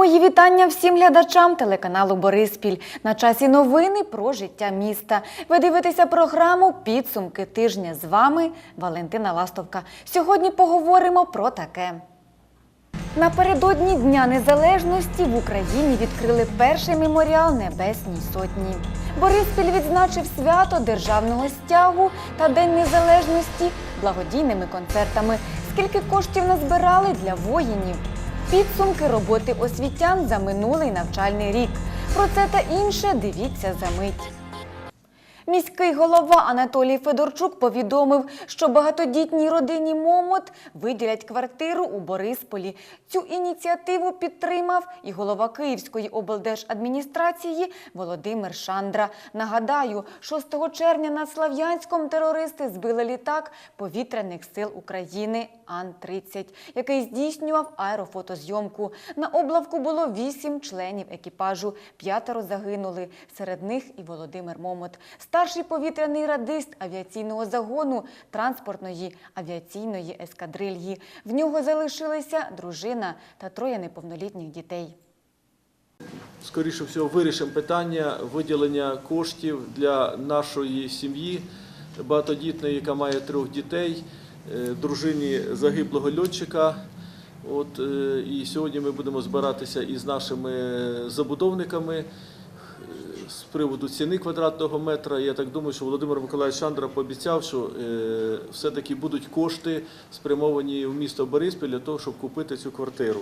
Мої вітання всім глядачам телеканалу Бориспіль. На часі новини про життя міста. Ви дивитеся програму Підсумки тижня. З вами Валентина Ластовка. Сьогодні поговоримо про таке. Напередодні Дня Незалежності в Україні відкрили перший меморіал Небесній Сотні. Бориспіль відзначив свято державного стягу та День Незалежності благодійними концертами. Скільки коштів назбирали для воїнів? Підсумки роботи освітян за минулий навчальний рік. Про це та інше дивіться за мить. Міський голова Анатолій Федорчук повідомив, що багатодітній родині Момот виділять квартиру у Борисполі. Цю ініціативу підтримав і голова Київської облдержадміністрації Володимир Шандра. Нагадаю, 6 червня над Слав'янськом терористи збили літак повітряних сил України Ан-30, який здійснював аерофотозйомку. На облавку було вісім членів екіпажу, п'ятеро загинули. Серед них і Володимир Момот, старший повітряний радист авіаційного загону транспортної авіаційної ескадрильї. В нього залишилися дружина та троє неповнолітніх дітей. скоріше всього, вирішимо питання виділення коштів для нашої сім'ї багатодітної, яка має трьох дітей, е, дружині загиблого льотчика. От, е, і сьогодні ми будемо збиратися із нашими забудовниками з приводу ціни квадратного метра. Я так думаю, що Володимир Миколаївич Шандра пообіцяв, що е, все-таки будуть кошти спрямовані в місто Бориспіль для того, щоб купити цю квартиру.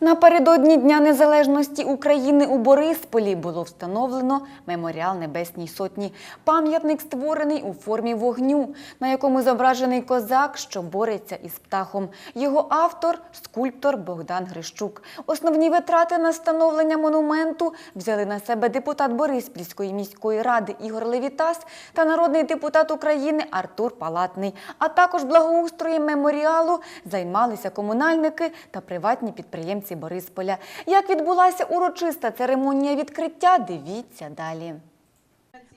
Напередодні Дня Незалежності України у Борисполі було встановлено меморіал Небесній Сотні. Пам'ятник створений у формі вогню, на якому зображений козак, що бореться із птахом. Його автор скульптор Богдан Грищук. Основні витрати на встановлення монументу взяли на себе депутат Бориспільської міської ради Ігор Левітас та народний депутат України Артур Палатний. А також благоустроєм меморіалу займалися комунальники та приватні підприємці Борисполя. Як відбулася урочиста церемонія відкриття, дивіться далі.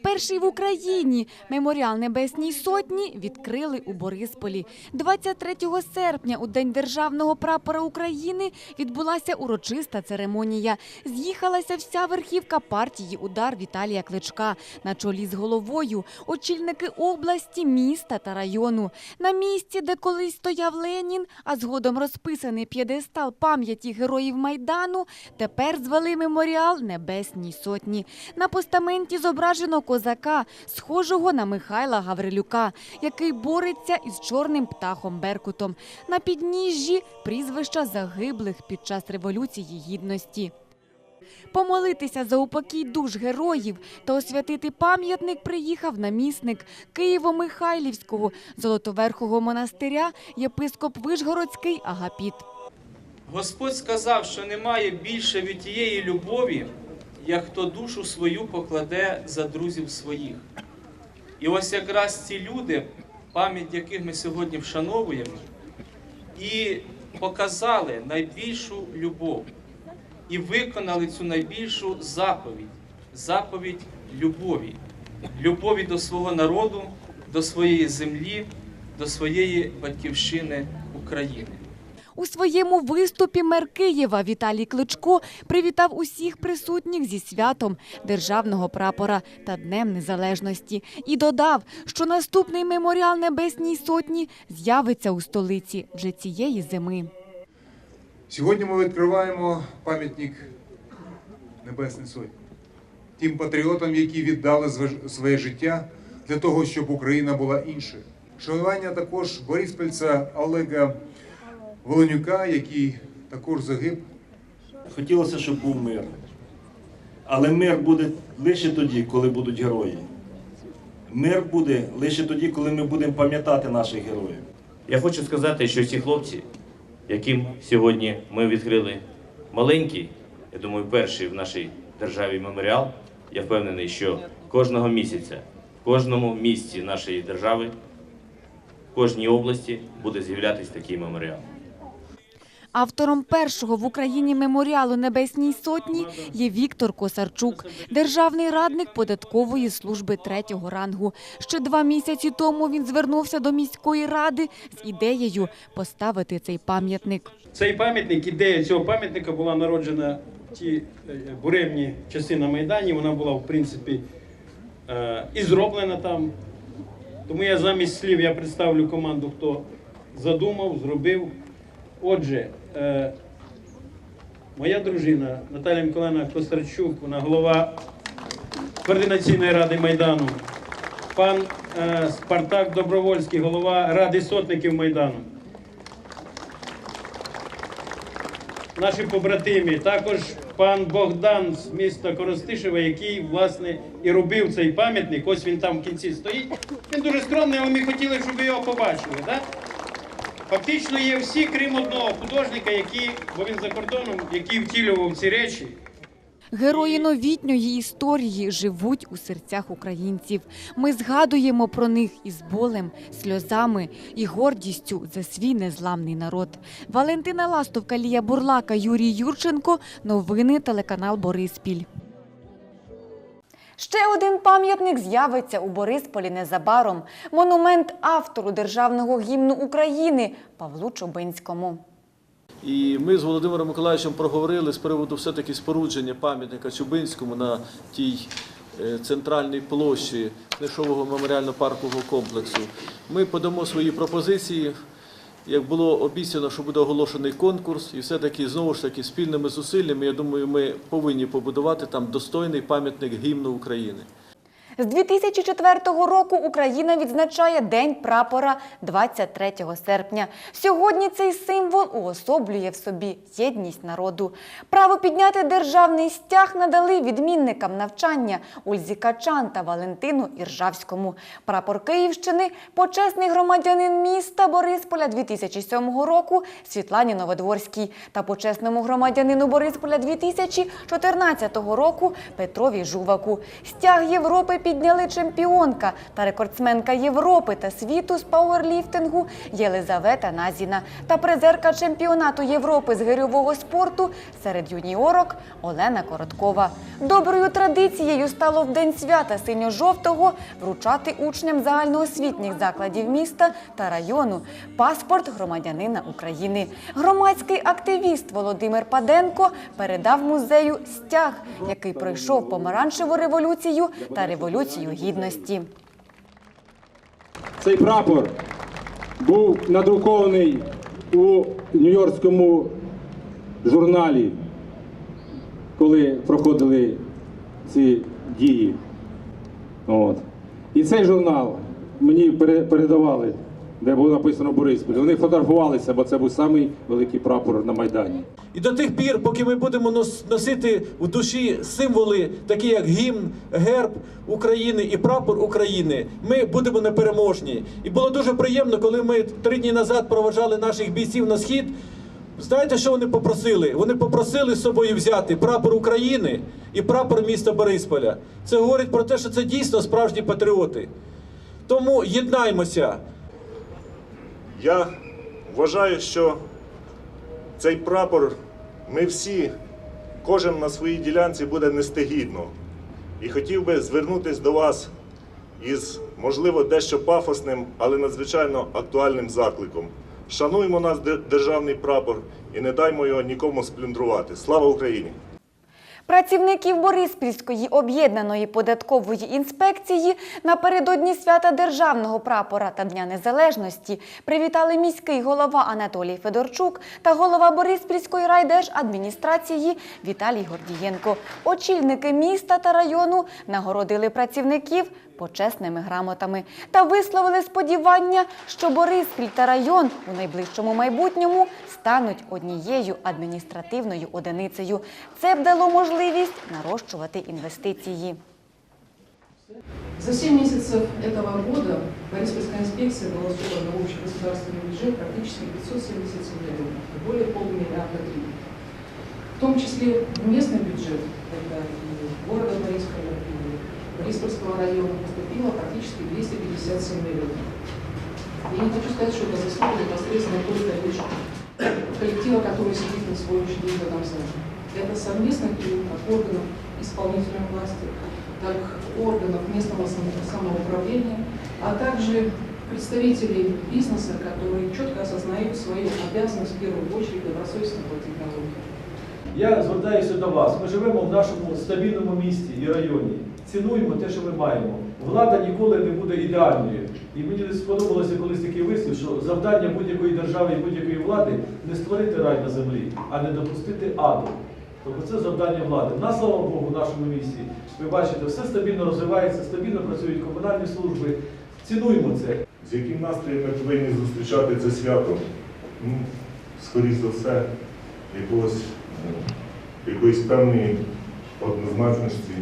Перший в Україні меморіал Небесній Сотні відкрили у Борисполі. 23 серпня, у День Державного прапора України, відбулася урочиста церемонія. З'їхалася вся верхівка партії «Удар» Віталія Кличка на чолі з головою, очільники області, міста та району. На місці, де колись стояв Ленін, а згодом розписаний п'єдестал пам'яті героїв Майдану, тепер звели меморіал Небесній Сотні. На постаменті зображено козака, схожого на Михайла Гаврилюка, який бореться із чорним птахом Беркутом. На підніжжі прізвища загиблих під час Революції Гідності. Помолитися за упокій душ героїв та освятити пам'ятник приїхав намісник Києво-Михайлівського Золотоверхого монастиря єпископ Вишгородський Агапіт. Господь сказав, що немає більше від тієї любові, як хто душу свою покладе за друзів своїх. І ось якраз ці люди, пам'ять яких ми сьогодні вшановуємо, і показали найбільшу любов, і виконали цю найбільшу заповідь заповідь любові, любові до свого народу, до своєї землі, до своєї батьківщини України. У своєму виступі мер Києва Віталій Кличко привітав усіх присутніх зі святом державного прапора та Днем Незалежності і додав, що наступний меморіал Небесній Сотні з'явиться у столиці вже цієї зими. Сьогодні ми відкриваємо пам'ятник Небесної Сотні. Тим патріотам, які віддали своє життя для того, щоб Україна була іншою. Шанування також бориспільця Олега Волонюка, який також загиб Хотілося, щоб був мир. Але мир буде лише тоді, коли будуть герої. Мир буде лише тоді, коли ми будемо пам'ятати наших героїв. Я хочу сказати, що ці хлопці, яким сьогодні ми відкрили маленький, я думаю, перший в нашій державі меморіал, я впевнений, що кожного місяця, в кожному місті нашої держави, в кожній області буде з'являтися такий меморіал. Автором першого в Україні меморіалу Небесній Сотні є Віктор Косарчук, державний радник податкової служби третього рангу. Ще два місяці тому він звернувся до міської ради з ідеєю поставити цей пам'ятник. Цей пам'ятник, ідея цього пам'ятника була народжена в ті е, буремні часи на Майдані. Вона була, в принципі, е, і зроблена там. Тому я замість слів я представлю команду, хто задумав, зробив. Отже, е, моя дружина Наталія Миколаївна Костарчук, вона голова Координаційної ради Майдану. Пан е, Спартак Добровольський, голова Ради сотників Майдану. наші побратимі, також пан Богдан з міста Коростишева, який власне і робив цей пам'ятник. Ось він там в кінці стоїть. Він дуже скромний, але ми хотіли, щоб ви його побачили. Так? Фактично є всі, крім одного художника, який, бо він за кордоном, який втілював ці речі. Герої новітньої історії живуть у серцях українців. Ми згадуємо про них із болем, сльозами і гордістю за свій незламний народ. Валентина Ластовка, Лія Бурлака, Юрій Юрченко. Новини телеканал Бориспіль. Ще один пам'ятник з'явиться у Борисполі незабаром. Монумент автору державного гімну України Павлу Чубинському. І ми з Володимиром Миколаївичем проговорили з приводу все-таки спорудження пам'ятника Чубинському на тій е, центральній площі Книжового меморіально-паркового комплексу. Ми подамо свої пропозиції. Як було обіцяно, що буде оголошений конкурс, і все-таки знову ж таки спільними зусиллями, я думаю, ми повинні побудувати там достойний пам'ятник гімну України. З 2004 року Україна відзначає День прапора 23 серпня. Сьогодні цей символ уособлює в собі єдність народу. Право підняти державний стяг надали відмінникам навчання Ользі Качан та Валентину Іржавському. Прапор Київщини почесний громадянин міста Борисполя 2007 року Світлані Новодворській та почесному громадянину Борисполя 2014 року Петрові Жуваку. Стяг Європи підняли чемпіонка та рекордсменка Європи та світу з пауерліфтингу Єлизавета Назіна та призерка чемпіонату Європи з гирьового спорту серед юніорок Олена Короткова. Доброю традицією стало в день свята синьо-жовтого вручати учням загальноосвітніх закладів міста та району паспорт громадянина України. Громадський активіст Володимир Паденко передав музею стяг, який пройшов помаранчеву революцію та революцію гідності. Цей прапор був надрукований у Нью-Йоркському журналі, коли проходили ці дії. От. І цей журнал мені пере- передавали, де було написано Бориспіль. Вони фотографувалися, бо це був самий великий прапор на Майдані. І до тих пір, поки ми будемо носити в душі символи, такі як гімн, герб України і прапор України, ми будемо непереможні. І було дуже приємно, коли ми три дні назад проважали наших бійців на схід. Знаєте, що вони попросили? Вони попросили з собою взяти прапор України і прапор міста Борисполя. Це говорить про те, що це дійсно справжні патріоти. Тому єднаймося. Я вважаю, що цей прапор ми всі, кожен на своїй ділянці буде нести гідно. І хотів би звернутися до вас із, можливо, дещо пафосним, але надзвичайно актуальним закликом. Шануймо де- державний прапор і не даймо його нікому сплюндрувати. Слава Україні! Працівників Бориспільської об'єднаної податкової інспекції напередодні свята державного прапора та Дня Незалежності привітали міський голова Анатолій Федорчук та голова Бориспільської райдержадміністрації Віталій Гордієнко. Очільники міста та району нагородили працівників почесними грамотами та висловили сподівання, що Бориспіль та район у найближчому майбутньому стануть однією адміністративною одиницею. Це б дало можливість нарощувати інвестиції. За 7 месяцев этого года Бориспольская инспекция была собрана в общий государственный бюджет практически 577 миллионов, более полумиллиарда гривен. В том числе в местный бюджет, это и города Борисполя, и Бориспольского района поступило практически 257 миллионов. Я не хочу сказать, что это заслуга непосредственно только лишь коллектива, который сидит на сегодняшний день в этом зале. Это совместный труд как органов исполнительной власти, так органов местного само- самоуправления, а также представителей бизнеса, которые четко осознают свою обязанность в первую очередь добросовестно платить налоги. Я звертаюся до вас. Ми живемо в нашому стабільному місті і районі. Цінуємо те, що ми маємо. Влада ніколи не буде ідеальною. І мені сподобалося колись такий вислів, що завдання будь-якої держави і будь-якої влади не створити рай на землі, а не допустити аду. Тобто це завдання влади. На слава Богу, в нашому місті. Ви бачите, все стабільно розвивається, стабільно працюють комунальні служби. Цінуємо це. З яким настроєм ми повинні зустрічати це свято? Ну, скоріш за все, якогось, е, якоїсь певної однозначності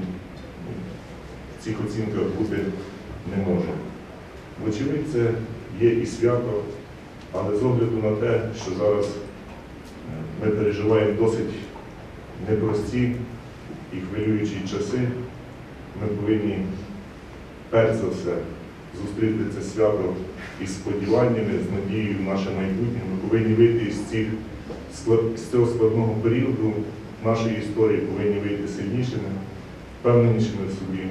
в цих оцінках бути не може. Вочевидь, це є і свято, але з огляду на те, що зараз е, ми переживаємо досить непрості і хвилюючі часи, ми повинні перш за все зустріти це свято із сподіваннями, з надією в наше майбутнє. Ми повинні вийти з, цих, з цього складного періоду нашої історії, повинні вийти сильнішими, впевненішими в собі.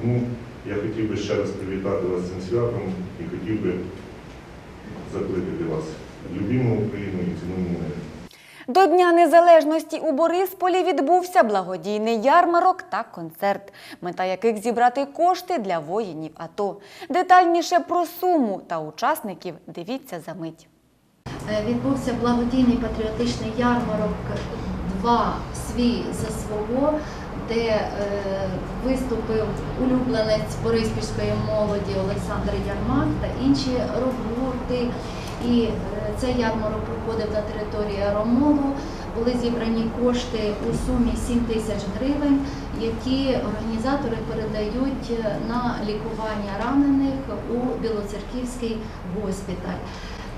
Тому я хотів би ще раз привітати вас з цим святом і хотів би закликати вас. Любімо Україну і цінуємо мир. До Дня Незалежності у Борисполі відбувся благодійний ярмарок та концерт, мета яких зібрати кошти для воїнів АТО. Детальніше про суму та учасників дивіться за мить. Е, Відбувся благодійний патріотичний ярмарок Два свій за свого, де е, виступив улюбленець Бориспільської молоді Олександр Ярмак та інші рок-гурти. І е, цей ярмарок проходив на території Аромолу. Були зібрані кошти у сумі 7 тисяч гривень, які організатори передають е, на лікування ранених у Білоцерківський госпіталь.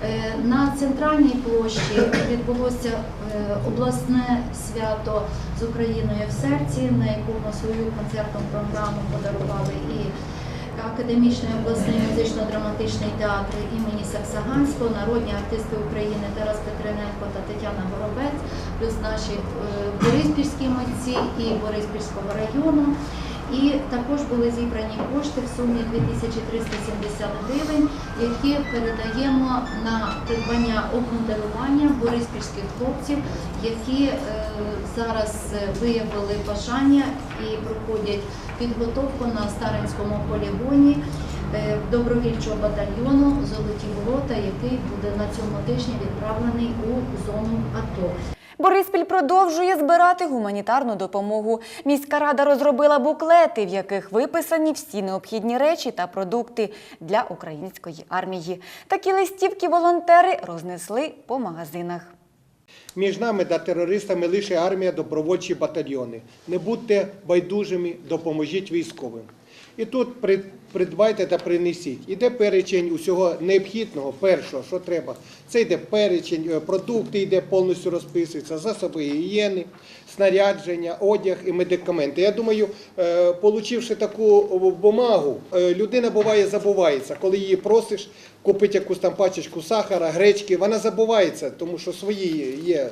Е, На центральній площі відбулося е, обласне свято з Україною в серці, на якому свою концертну програму подарували і академічний обласний музично-драматичний театр імені Саксаганського, народні артисти України Тарас Петрененко та Тетяна Горобець, плюс наші е, бориспільські митці і Бориспільського району. І також були зібрані кошти в сумі 2370 гривень, які передаємо на придбання обмундирування бориспільських хлопців, які е, зараз виявили бажання і проходять підготовку на Старинському полігоні е, добровільчого батальйону Золоті ворота, який буде на цьому тижні відправлений у зону АТО. Бориспіль продовжує збирати гуманітарну допомогу. Міська рада розробила буклети, в яких виписані всі необхідні речі та продукти для української армії. Такі листівки волонтери рознесли по магазинах. Між нами та терористами лише армія, добровольчі батальйони. Не будьте байдужими, допоможіть військовим. І тут придбайте та принесіть. Іде перечень усього необхідного, першого, що треба. Це йде перечень, е, продукти йде повністю розписується, засоби гігієни, снарядження, одяг і медикаменти. Я думаю, е, получивши таку бумагу, е, людина буває забувається, коли її просиш купити якусь там пачечку сахара, гречки, вона забувається, тому що свої є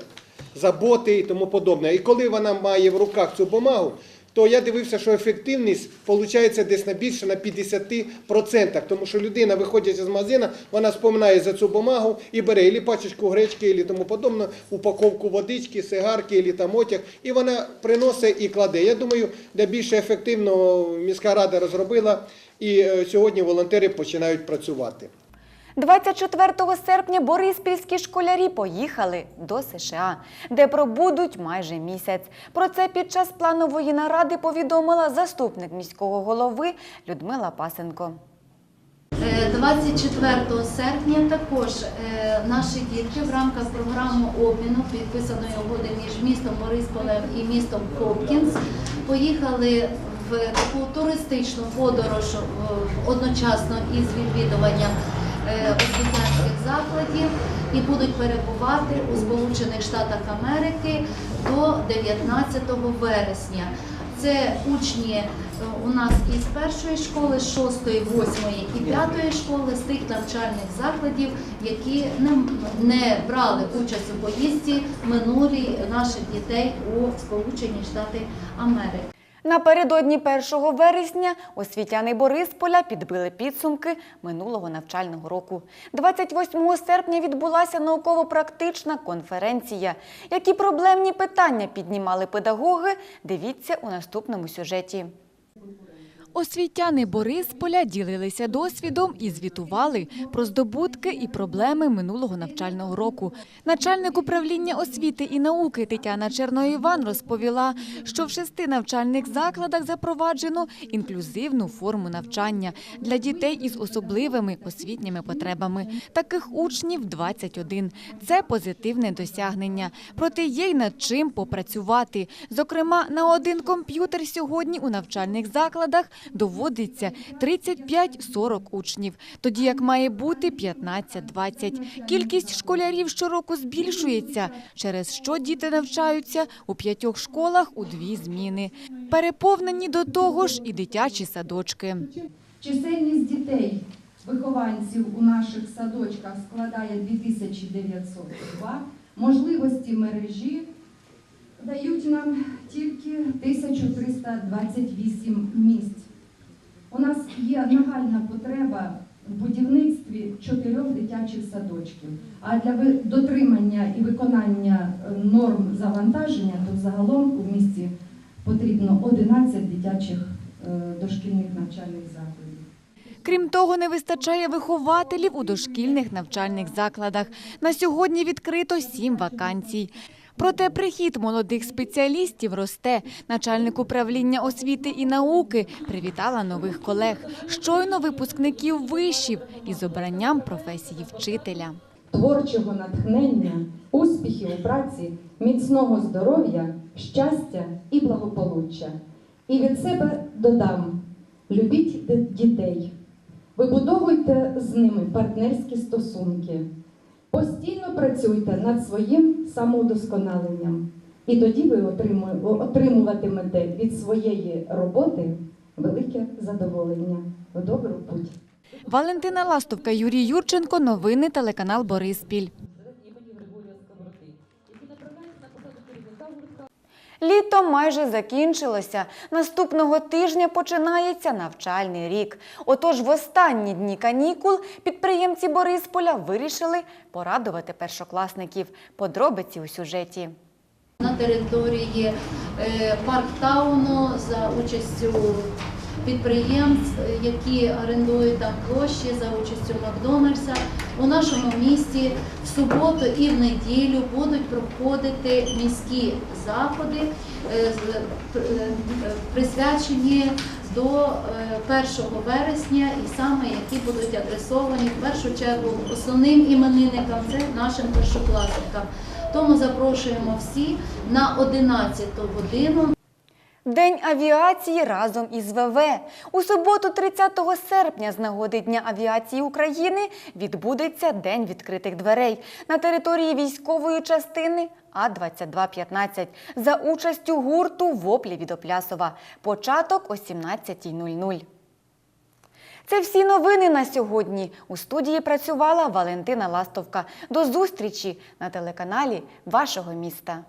заботи і тому подобне. І коли вона має в руках цю бумагу, то я дивився, що ефективність виходить десь на більше на 50%, тому що людина, виходячи з магазина, вона споминає за цю бумагу і бере і пачечку гречки, і тому подобне, упаковку водички, сигарки, і там одяг, і вона приносить і кладе. Я думаю, де більше ефективно міська рада розробила, і е, сьогодні волонтери починають працювати. 24 серпня бориспільські школярі поїхали до США, де пробудуть майже місяць. Про це під час планової наради повідомила заступник міського голови Людмила Пасенко. Е, 24 серпня також е, наші дітки в рамках програми обміну підписаної угоди між містом Борисполем і містом Хопкінс поїхали в таку туристичну подорож е, одночасно із відвідуванням е, освітянських закладів і будуть перебувати у Сполучених Штатах Америки до 19 вересня. Це учні е, у нас із першої школи, шостої, восьмої і п'ятої школи з тих навчальних закладів, які не, не брали участь у поїздці минулі наших дітей у Сполучені Штати Америки. Напередодні 1 вересня освітяни Борисполя підбили підсумки минулого навчального року. 28 серпня відбулася науково-практична конференція. Які проблемні питання піднімали педагоги, дивіться у наступному сюжеті. Освітяни Борисполя ділилися досвідом і звітували про здобутки і проблеми минулого навчального року. Начальник управління освіти і науки Тетяна Черноїван розповіла, що в шести навчальних закладах запроваджено інклюзивну форму навчання для дітей із особливими освітніми потребами. Таких учнів 21. Це позитивне досягнення. Проте є й над чим попрацювати. Зокрема, на один комп'ютер сьогодні у навчальних закладах доводиться 35-40 учнів, тоді як має бути 15-20. Кількість школярів щороку збільшується, через що діти навчаються у п'ятьох школах у дві зміни. Переповнені до того ж і дитячі садочки. Чисельність дітей, вихованців у наших садочках складає 2902. Можливості мережі дають нам тільки 1328 місць. У нас є нагальна потреба в будівництві чотирьох дитячих садочків. А для дотримання і виконання е, норм завантаження, то загалом у місті потрібно 11 дитячих е, дошкільних навчальних закладів. Крім того, не вистачає вихователів у дошкільних навчальних закладах. На сьогодні відкрито сім вакансій. Проте прихід молодих спеціалістів росте. Начальник управління освіти і науки привітала нових колег. Щойно випускників вишів із обранням професії вчителя. Творчого натхнення, успіхів у праці, міцного здоров'я, щастя і благополуччя. І від себе додам: любіть дітей, вибудовуйте з ними партнерські стосунки, постійно працюйте над своїм самоудосконаленням. І тоді ви отримуватимете від своєї роботи велике задоволення. В добру путь! Валентина Ластовка, Юрій Юрченко. Новини телеканал Бориспіль. Літо майже закінчилося. Наступного тижня починається навчальний рік. Отож, в останні дні канікул підприємці Борисполя вирішили порадувати першокласників. Подробиці у сюжеті. на території е, Парктауну за участю підприємств, е, які орендують там площі за участю Макдональдса. У нашому місті в суботу і в неділю будуть проходити міські заходи, е, пр- е, присвячені до е, 1 вересня, і саме які будуть адресовані в першу чергу основним іменинникам, це нашим першокласникам. Тому запрошуємо всі на 11 годину. День авіації разом із ВВ. У суботу, 30 серпня, з нагоди Дня авіації України відбудеться День відкритих дверей на території військової частини А-2215 за участю гурту «Воплі від Оплясова». Початок о 17.00. Це всі новини на сьогодні. У студії працювала Валентина Ластовка. До зустрічі на телеканалі вашого міста.